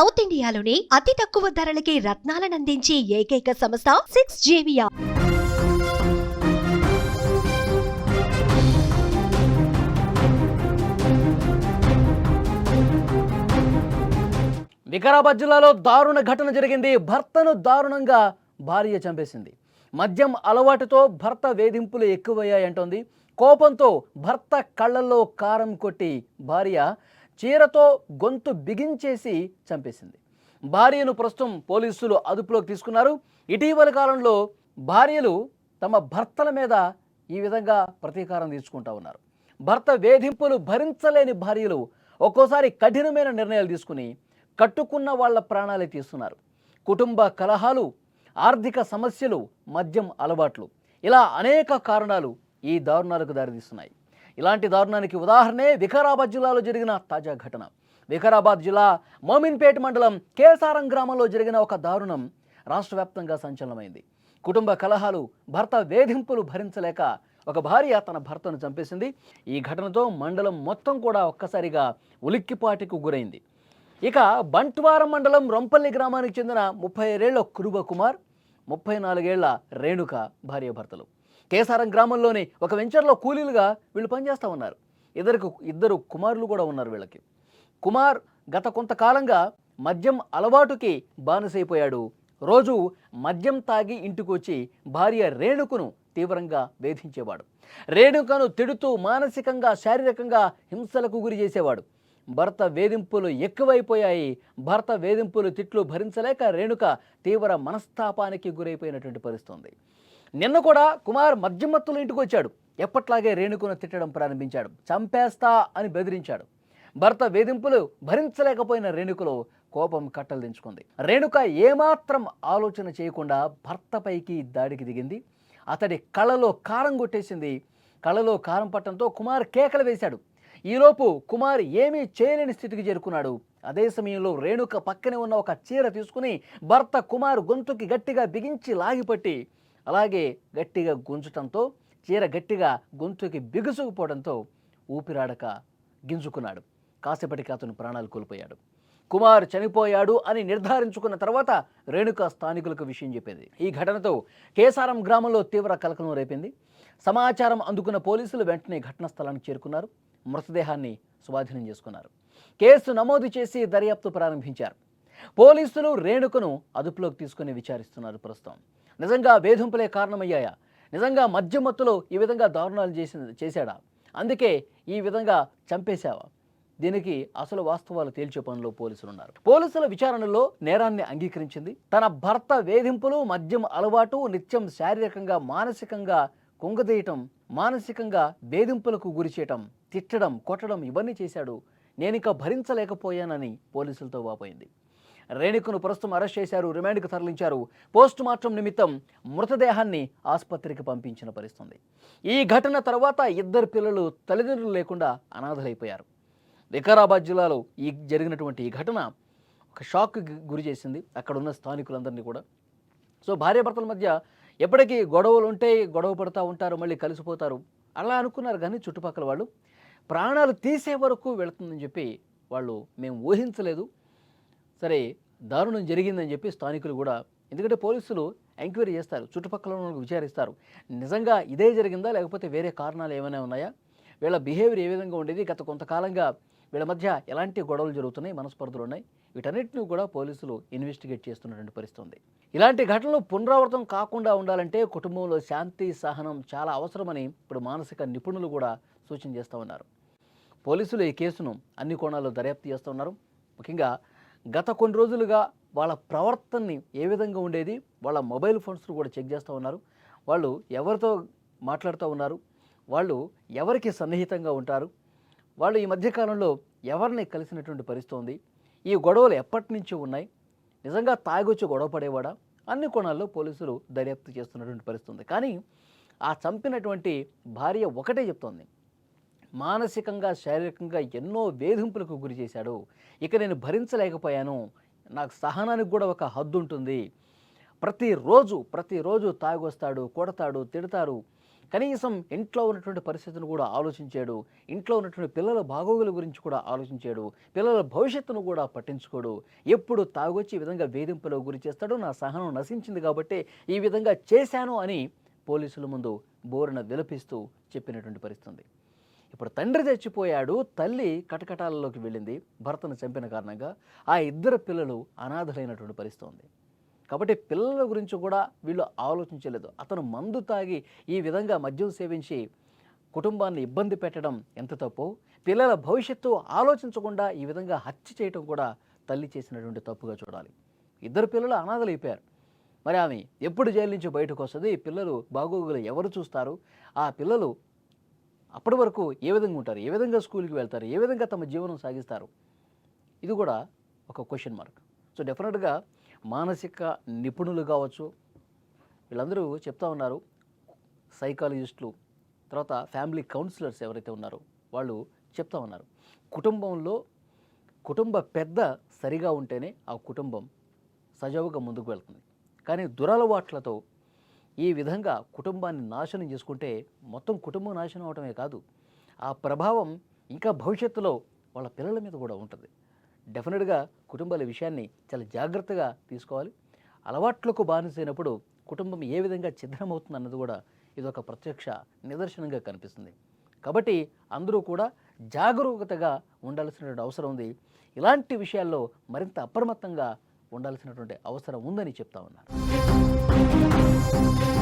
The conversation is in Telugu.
సౌత్ ఇండియాలోని అతి తక్కువ ధరలకి రత్నాలనందించే ఏకైక సంస్థ సిక్స్ జేవియా వికారాబాద్ జిల్లాలో దారుణ ఘటన జరిగింది. భర్తను దారుణంగా భార్య చంపేసింది. మద్యం అలవాటుతో భర్త వేధింపులు ఎక్కువయ్యాయంటోంది. కోపంతో భర్త కళ్ళల్లో కారం కొట్టి భార్య చీరతో గొంతు బిగించేసి చంపేసింది. భార్యను ప్రస్తుతం పోలీసులు అదుపులోకి తీసుకున్నారు. ఇటీవల కాలంలో భార్యలు తమ భర్తల మీద ఈ విధంగా ప్రతీకారం తీసుకుంటా ఉన్నారు. భర్త వేధింపులు భరించలేని భార్యలు ఒక్కోసారి కఠినమైన నిర్ణయాలు తీసుకుని కట్టుకున్న వాళ్ళ ప్రాణాలే తీస్తున్నారు. కుటుంబ కలహాలు ఆర్థిక సమస్యలు మద్యం అలవాట్లు ఇలా అనేక కారణాలు ఈ దారుణాలకు దారితీస్తున్నాయి. ఇలాంటి దారుణానికి ఉదాహరణే వికారాబాద్ జిల్లాలో జరిగిన తాజా ఘటన. వికారాబాద్ జిల్లా మోమిన్పేట మండలం కేసారం గ్రామంలో జరిగిన ఒక దారుణం రాష్ట్ర వ్యాప్తంగా సంచలనమైంది. కుటుంబ కలహాలు భర్త వేధింపులు భరించలేక ఒక భార్య తన భర్తను చంపేసింది. ఈ ఘటనతో మండలం మొత్తం కూడా ఒక్కసారిగా ఉలిక్కిపాటికి గురైంది. ఇక బంట్వారం మండలం రొంపల్లి గ్రామానికి చెందిన ముప్పై ఏళ్ళ కురుబ కుమార్ ముప్పై నాలుగేళ్ళ రేణుక భార్యాభర్తలు. కేసారం గ్రామంలోని ఒక వెంచర్లో కూలీలుగా వీళ్ళు పనిచేస్తూ ఉన్నారు. ఇద్దరికి ఇద్దరు కుమారులు కూడా ఉన్నారు వీళ్ళకి. కుమార్ గత కొంతకాలంగా మద్యం అలవాటుకి బానిసైపోయాడు. రోజు మద్యం తాగి ఇంటికి వచ్చి భార్య రేణుకును తీవ్రంగా వేధించేవాడు. రేణుకను తిడుతూ మానసికంగా శారీరకంగా హింసలకు గురి చేసేవాడు. భర్త వేధింపులు ఎక్కువైపోయాయి. భర్త వేధింపులు తిట్లు భరించలేక రేణుక తీవ్ర మనస్తాపానికి గురైపోయినటువంటి పరిస్థితి ఉంది. నిన్న కూడా కుమార్ మద్యమత్తులు ఇంటికి వచ్చాడు. ఎప్పట్లాగే రేణుకును తిట్టడం ప్రారంభించాడు. చంపేస్తా అని బెదిరించాడు. భర్త వేధింపులు భరించలేకపోయిన రేణుకలో కోపం కట్టలు దించుకుంది. రేణుక ఏమాత్రం ఆలోచన చేయకుండా భర్తపైకి దాడికి దిగింది. అతడి కళలో కారం కొట్టేసింది. కళలో కారం పట్టడంతో కుమార్ కేకలు వేశాడు. ఈలోపు కుమార్ ఏమీ చేయలేని స్థితికి చేరుకున్నాడు. అదే సమయంలో రేణుక పక్కనే ఉన్న ఒక చీర తీసుకుని భర్త కుమార్ గొంతుకి గట్టిగా బిగించి లాగిపట్టి అలాగే గట్టిగా గుంజటంతో చీర గట్టిగా గొంతుకి బిగుసుకుపోవడంతో ఊపిరాడక గింజుకున్నాడు. కాసేపటికి అతను ప్రాణాలు కోల్పోయాడు. కుమార్ చనిపోయాడు అని నిర్ధారించుకున్న తర్వాత రేణుక స్థానికులకు విషయం చెప్పింది. ఈ ఘటనతో కేసారం గ్రామంలో తీవ్ర కలకలం రేపింది. సమాచారం అందుకున్న పోలీసులు వెంటనే ఘటనా స్థలానికి చేరుకున్నారు. మృతదేహాన్ని స్వాధీనం చేసుకున్నారు. కేసు నమోదు చేసి దర్యాప్తు ప్రారంభించారు. పోలీసులు రేణుకను అదుపులోకి తీసుకుని విచారిస్తున్నారు ప్రస్తుతం. నిజంగా వేధింపులే కారణమయ్యాయా? నిజంగా మద్యమత్తులో ఈ విధంగా దారుణాలు చేసి చేశాడా? అందుకే ఈ విధంగా చంపేశావా? దీనికి అసలు వాస్తవాలు తేల్చే పనిలో పోలీసులు ఉన్నారు పోలీసుల విచారణలో నేరాన్ని అంగీకరించింది. తన భర్త వేధింపులు మద్యం అలవాటు నిత్యం శారీరకంగా మానసికంగా కుంగదీయటం మానసికంగా వేధింపులకు గురి చేయటం తిట్టడం కొట్టడం ఇవన్నీ చేశాడు. నేనిక భరించలేకపోయానని పోలీసులతో వాపోయింది. రేణుకను ప్రస్తుతం అరెస్ట్ చేశారు రిమాండ్కు తరలించారు. పోస్ట్ మార్టం నిమిత్తం మృతదేహాన్ని ఆసుపత్రికి పంపించిన పరిస్థితుంది. ఈ ఘటన తర్వాత ఇద్దరు పిల్లలు తల్లిదండ్రులు లేకుండా అనాథలైపోయారు. వికారాబాద్ జిల్లాలో ఈ జరిగినటువంటి ఈ ఘటన ఒక షాక్కి గురి చేసింది. అక్కడ ఉన్న స్థానికులందరినీ కూడా. సో భార్యాభర్తల మధ్య ఎప్పటికీ గొడవలు ఉంటే గొడవ పడుతూ ఉంటారు మళ్ళీ కలిసిపోతారు. అలా అనుకున్నారు కానీ చుట్టుపక్కల వాళ్ళు. ప్రాణాలు తీసే వరకు వెళుతుందని చెప్పి వాళ్ళు మేము ఊహించలేదు. సరే దారుణం జరిగిందని చెప్పి స్థానికులు కూడా ఎందుకంటే పోలీసులు ఎంక్వైరీ చేస్తారు చుట్టుపక్కల విచారిస్తారు. నిజంగా ఇదే జరిగిందా లేకపోతే వేరే కారణాలు ఏమైనా ఉన్నాయా? వీళ్ళ బిహేవియర్ ఏ విధంగా ఉండేది? గత కొంతకాలంగా వీళ్ళ మధ్య ఎలాంటి గొడవలు జరుగుతున్నాయి? మనస్పర్ధలు ఉన్నాయి. వీటన్నిటిని కూడా పోలీసులు ఇన్వెస్టిగేట్ చేస్తున్నటువంటి పరిస్థితి ఉంది ఇలాంటి ఘటనలు పునరావృతం కాకుండా ఉండాలంటే కుటుంబంలో శాంతి సహనం చాలా అవసరమని ఇప్పుడు మానసిక నిపుణులు కూడా సూచన చేస్తూ ఉన్నారు. పోలీసులు ఈ కేసును అన్ని కోణాల్లో దర్యాప్తు చేస్తూ ఉన్నారు. ముఖ్యంగా గత కొన్ని రోజులుగా వాళ్ళ ప్రవర్తనని ఏ విధంగా ఉండేది? వాళ్ళ మొబైల్ ఫోన్స్ కూడా చెక్ చేస్తూ ఉన్నారు. వాళ్ళు ఎవరితో మాట్లాడుతూ ఉన్నారు? వాళ్ళు ఎవరికి సన్నిహితంగా ఉంటారు? వాళ్ళు ఈ మధ్యకాలంలో ఎవరిని కలిసినటువంటి పరిస్థితి ఉంది? ఈ గొడవలు ఎప్పటి నుంచి ఉన్నాయి? నిజంగా తాగొచ్చి గొడవ పడేవాడా? అన్ని కోణాల్లో పోలీసులు దర్యాప్తు చేస్తున్నటువంటి పరిస్థితి ఉంది. కానీ ఆ చంపినటువంటి భార్య ఒకటే చెప్తోంది. మానసికంగా శారీరకంగా ఎన్నో వేధింపులకు గురి చేశాడు. ఇక నేను భరించలేకపోయాను. నాకు సహనానికి కూడా ఒక హద్దు ఉంటుంది. ప్రతిరోజు ప్రతిరోజు తాగొస్తాడు కొడతాడు తిడతారు కనీసం ఇంట్లో ఉన్నటువంటి పరిస్థితిని కూడా ఆలోచించాడు. ఇంట్లో ఉన్నటువంటి పిల్లల బాగోగుల గురించి కూడా ఆలోచించాడు. పిల్లల భవిష్యత్తును కూడా పట్టించుకోడు. ఎప్పుడు తాగొచ్చి ఈ విధంగా వేధింపులకు గురి చేస్తాడో నా సహనం నశించింది కాబట్టి ఈ విధంగా చేశాను అని పోలీసుల ముందు బోరున విలపిస్తూ చెప్పినటువంటి పరిస్థితి ఉంది. ఇప్పుడు తండ్రి చచ్చిపోయాడు తల్లి కటకటాలలోకి వెళ్ళింది భర్తను చంపిన కారణంగా ఆ ఇద్దరు పిల్లలు అనాథలైనటువంటి పరిస్థితి ఉంది. కాబట్టి పిల్లల గురించి కూడా వీళ్ళు ఆలోచించలేదు. అతను మందు తాగి ఈ విధంగా మద్యం సేవించి కుటుంబాన్ని ఇబ్బంది పెట్టడం ఎంత తప్పు? పిల్లల భవిష్యత్తు ఆలోచించకుండా ఈ విధంగా హత్య చేయటం కూడా తల్లి చేసినటువంటి తప్పుగా చూడాలి. ఇద్దరు పిల్లలు అనాథలు అయిపోయారు మరి ఆమె ఎప్పుడు జైలు నుంచి బయటకు వస్తుంది? పిల్లలు బాగోగులు ఎవరు చూస్తారు? ఆ పిల్లలు అప్పటి వరకు ఏ విధంగా ఉంటారు? ఏ విధంగా స్కూల్కి వెళ్తారు? ఏ విధంగా తమ జీవనం సాగిస్తారు? ఇది కూడా ఒక క్వశ్చన్ మార్క్ సో డెఫినెట్గా మానసిక నిపుణులు కావచ్చు వీళ్ళందరూ చెప్తా ఉన్నారు. సైకాలజిస్టులు తర్వాత ఫ్యామిలీ కౌన్సిలర్స్ ఎవరైతే ఉన్నారో వాళ్ళు చెప్తా ఉన్నారు. కుటుంబంలో కుటుంబ పెద్ద సరిగా ఉంటేనే ఆ కుటుంబం సజావుగా ముందుకు వెళ్తుంది. కానీ దురలవాట్లతో ఈ విధంగా కుటుంబాన్ని నాశనం చేసుకుంటే మొత్తం కుటుంబం నాశనం అవటమే కాదు ఆ ప్రభావం ఇంకా భవిష్యత్తులో వాళ్ళ పిల్లల మీద కూడా ఉంటుంది. డెఫినెట్గా కుటుంబాల విషయాన్ని చాలా జాగ్రత్తగా తీసుకోవాలి. అలవాట్లకు బానిసైనప్పుడు కుటుంబం ఏ విధంగా ఛిద్రమవుతుంది అన్నది కూడా ఇది ఒక ప్రత్యక్ష నిదర్శనంగా కనిపిస్తుంది. కాబట్టి అందరూ కూడా జాగరూకతగా ఉండాల్సినటువంటి అవసరం ఉంది. ఇలాంటి విషయాల్లో మరింత అప్రమత్తంగా ఉండాల్సినటువంటి అవసరం ఉందని చెప్తా ఉన్నారు Thank you.